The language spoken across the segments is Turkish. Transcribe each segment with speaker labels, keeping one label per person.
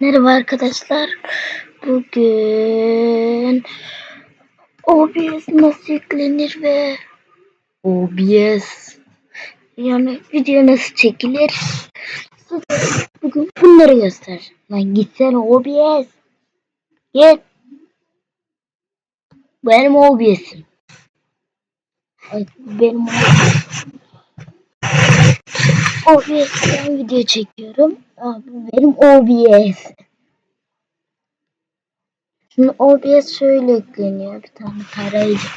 Speaker 1: Merhaba arkadaşlar. Bugün OBS nasıl yüklenir ve OBS yani video nasıl çekilir? Bugün bunları göster. Lan gitsene OBS. Git. Benim OBS'im. Benim OBS. OBS'ten video çekiyorum. Aa, bu benim OBS. Şimdi OBS şöyle yükleniyor. Bir tane tarayıcı.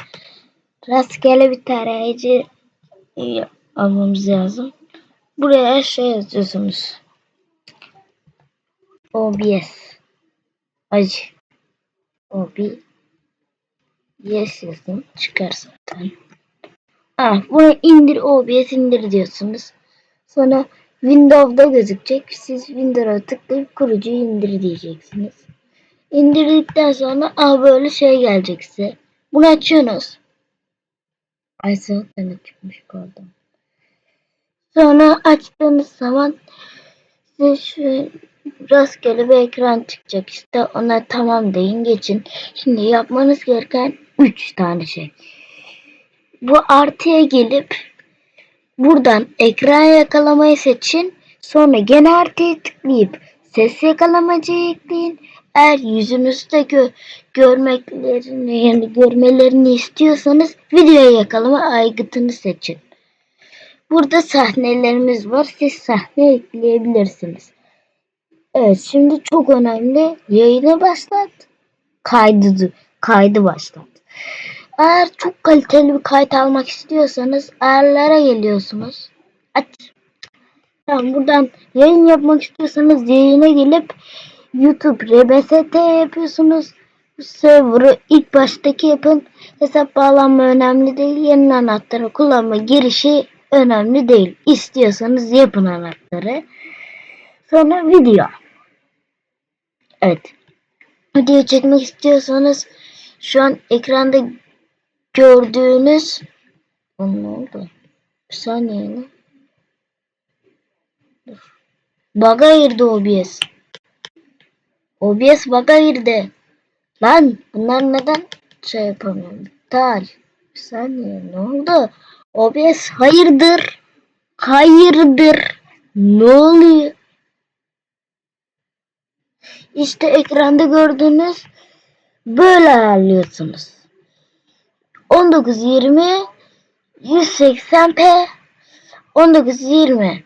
Speaker 1: Rastgele bir tarayıcı almamız lazım. Buraya şey yazıyorsunuz. OBS. Acı. OBS yazın. Çıkar zaten. Ah, bunu indir OBS indir diyorsunuz. Sonra Windows'da gözükecek. Siz Windows'a tıklayıp kurucuyu indir diyeceksiniz. İndirdikten sonra ah böyle şey gelecek size. Bunu açıyorsunuz. Ay zaten çıkmış pardon. Sonra açtığınız zaman size şu rastgele bir ekran çıkacak işte ona tamam deyin geçin. Şimdi yapmanız gereken 3 tane şey. Bu artıya gelip Buradan ekran yakalamayı seçin. Sonra gene artıya tıklayıp ses yakalamacıyı ekleyin. Eğer yüzünüzde gö görmeklerini yani görmelerini istiyorsanız video yakalama aygıtını seçin. Burada sahnelerimiz var. Siz sahne ekleyebilirsiniz. Evet şimdi çok önemli. Yayını başlat. Kaydı, kaydı başlat. Eğer çok kaliteli bir kayıt almak istiyorsanız ayarlara geliyorsunuz. Aç. Tamam buradan yayın yapmak istiyorsanız yayına gelip YouTube RBST yapıyorsunuz. Server'ı ilk baştaki yapın. Hesap bağlanma önemli değil. Yeni anahtarı kullanma girişi önemli değil. İstiyorsanız yapın anahtarı. Sonra video. Evet. Video çekmek istiyorsanız şu an ekranda gördüğünüz ne oldu? Bir saniye lan. Dur. Baga girdi OBS. OBS baga girdi. Lan bunlar neden şey yapamıyorum? İptal. Bir saniye ne oldu? OBS hayırdır? Hayırdır? Ne oluyor? İşte ekranda gördüğünüz böyle ayarlıyorsunuz. 1920 180p 1920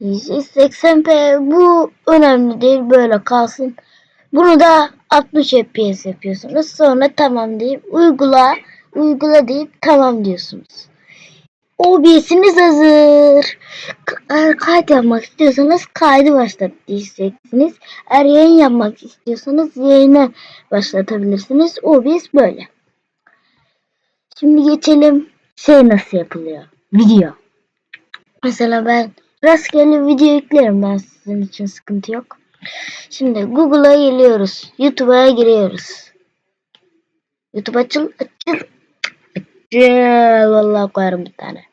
Speaker 1: 180p bu önemli değil böyle kalsın. Bunu da 60 fps yapıyorsunuz. Sonra tamam deyip uygula uygula deyip tamam diyorsunuz. OBS'iniz hazır. Eğer kayıt yapmak istiyorsanız kaydı başlat diyeceksiniz. Eğer yayın yapmak istiyorsanız yayını başlatabilirsiniz. OBS böyle. Şimdi geçelim şey nasıl yapılıyor. Video. Mesela ben rastgele video yüklerim ben sizin için sıkıntı yok. Şimdi Google'a geliyoruz. YouTube'a giriyoruz. YouTube açıl açıl. Açıl. Vallahi koyarım bir tane.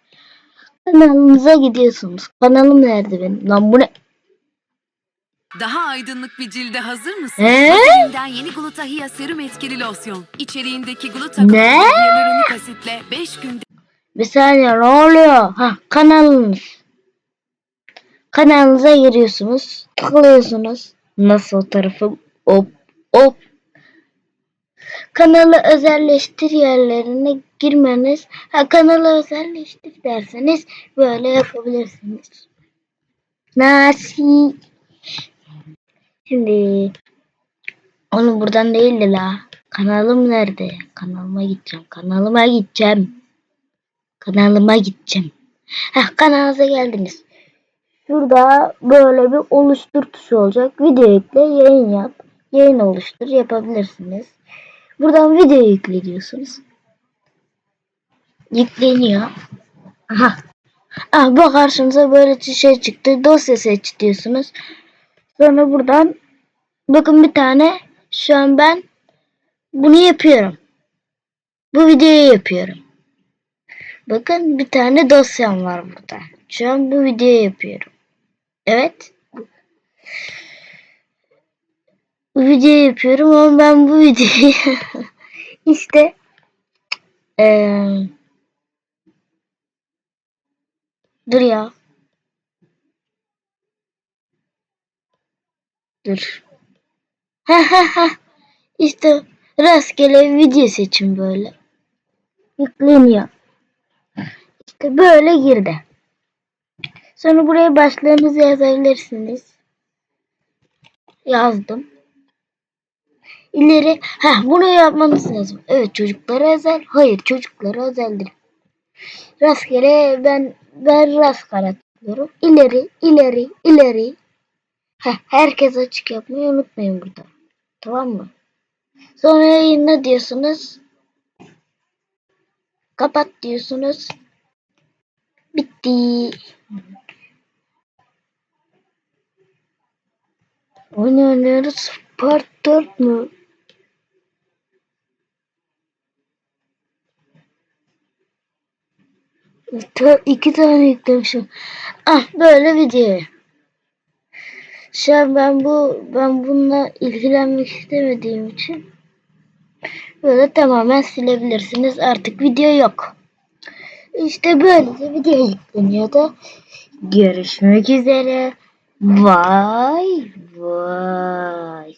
Speaker 1: Kanalınıza gidiyorsunuz. Kanalım nerede benim? Lan bu ne?
Speaker 2: Daha aydınlık bir cilde hazır mısın?
Speaker 1: Ee?
Speaker 2: Vaselin'den yeni Glutathione serum etkili losyon. İçeriğindeki glutakon
Speaker 1: Ne?
Speaker 2: Asitle 5 günde
Speaker 1: Bir saniye ne oluyor? Ha kanalınız. Kanalınıza giriyorsunuz. Tıklıyorsunuz. Nasıl tarafım? Hop hop. Kanalı özelleştir yerlerine girmeniz. Ha kanalı özelleştir derseniz böyle yapabilirsiniz. Nasıl? Şimdi onu buradan değil de la. Kanalım nerede? Kanalıma gideceğim. Kanalıma gideceğim. Kanalıma gideceğim. Heh kanalınıza geldiniz. Şurada böyle bir oluştur tuşu olacak. Video yükle, yayın yap. Yayın oluştur yapabilirsiniz. Buradan video yükle diyorsunuz. Yükleniyor. Aha. Ah bu karşınıza böyle bir şey çıktı. Dosya seç diyorsunuz. Sonra buradan bakın bir tane şu an ben bunu yapıyorum. Bu videoyu yapıyorum. Bakın bir tane dosyam var burada. Şu an bu videoyu yapıyorum. Evet. video yapıyorum ama ben bu videoyu işte eee dur ya. Dur. Ha ha ha. İşte rastgele video seçin böyle. Yükleniyor. İşte böyle girdi. Sonra buraya başlığınızı yazabilirsiniz. Yazdım. İleri, ha bunu yapmanız lazım. Evet çocuklara özel. Hayır çocuklara özeldir. Rastgele ben ben rastgele tıklıyorum. İleri, ileri, ileri. Heh, herkes açık yapmayı unutmayın burada. Tamam mı? Sonra yayınla diyorsunuz. Kapat diyorsunuz. Bitti. Oyun oynuyoruz. Part 4 mü? İki tane yüklemişim. Ah böyle video. Şu an ben bu ben bununla ilgilenmek istemediğim için böyle tamamen silebilirsiniz. Artık video yok. İşte böylece video yükleniyordu. Görüşmek üzere. Vay vay.